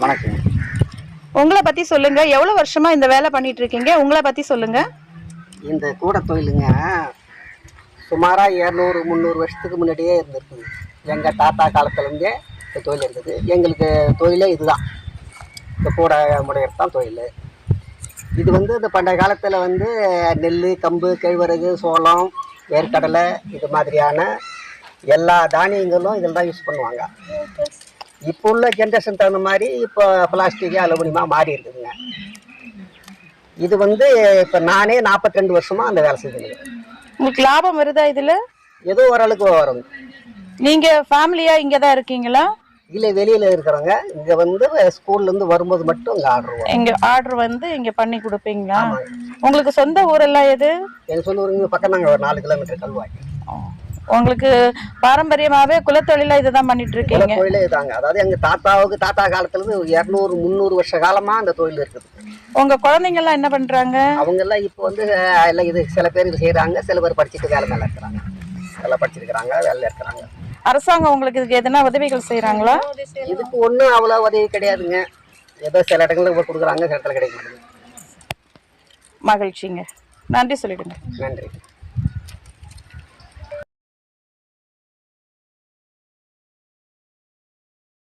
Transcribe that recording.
வணக்கம். உங்களை பத்தி சொல்லுங்க. எவ்வளவு வருஷமா இந்த வேலை பண்ணிட்டு இருக்கீங்க? உங்களை பத்தி சொல்லுங்க. இந்த கூட தொழிலுங்க. சுமாராக இரநூறு முந்நூறு வருஷத்துக்கு முன்னாடியே இருந்திருக்குது. எங்கள் தாத்தா காலத்துலேருந்தே இந்த தொழில் இருக்குது எங்களுக்கு தொழிலே இதுதான். இந்த கூட முடையிறது தான் தொழில். இது வந்து இந்த பண்டைய காலத்தில் வந்து நெல் கம்பு கேழ்வரகு சோளம் வேர்க்கடலை இது மாதிரியான எல்லா தானியங்களும் இதில் தான் யூஸ் பண்ணுவாங்க. இப்போ உள்ள ஜென்ரேஷன் தகுந்த மாதிரி இப்போ பிளாஸ்டிக் அலுமினியமாக மாறி இருக்குதுங்க. இது வந்து இப்போ நானே 42 ரெண்டு வருஷமாக அந்த வேலை செஞ்சுருக்கேன் உங்களுக்கு லாபம் வருதா இதுல? ஏதோ ஓரளவுக்கு வரும். நீங்க ஃபேமிலியா இங்க தான் இருக்கீங்களா? இல்லை வெளியில் இருக்கிறவங்க இங்கே வந்து ஸ்கூல்லேருந்து வரும்போது மட்டும் இங்கே ஆர்டர் இங்க ஆர்டர் வந்து இங்க பண்ணி கொடுப்பீங்களா. உங்களுக்கு சொந்த ஊரெல்லாம் எது? எங்கள் சொந்த ஊருங்க பக்கம் நாங்கள் ஒரு நாலு கிலோமீட்டர் கல்வாய். உங்களுக்கு பாரம்பரியமாவே குலத்தொழிலா இதுதான் பண்ணிட்டு இருக்கீங்க தொழிலே இதாங்க. அதாவது எங்கள் தாத்தாவுக்கு தாத்தா காலத்துலேருந்து இரநூறு முந்நூறு வருஷ காலமாக அந்த தொழில் இருக்குது. உங்க குழந்தைங்க எல்லாம் என்ன பண்றாங்க? அவங்கெல்லாம் இப்போ வந்து எல்லாம் இது சில பேர் இது செய்கிறாங்க சில பேர் படிச்சுட்டு வேலை மேலே இருக்கிறாங்க. எல்லாம் படிச்சிருக்கிறாங்க வேலையில் இருக்கிறாங்க. அரசாங்கம் உங்களுக்கு இதுக்கு எதனா உதவிகள் செய்யறாங்களா இதுக்கு ஒன்றும் அவ்வளோ உதவி கிடையாதுங்க. ஏதோ சில இடங்களில் கொடுக்குறாங்க சில இடத்துல கிடைக்க மகிழ்ச்சிங்க. நன்றி சொல்லிடுங்க. நன்றி.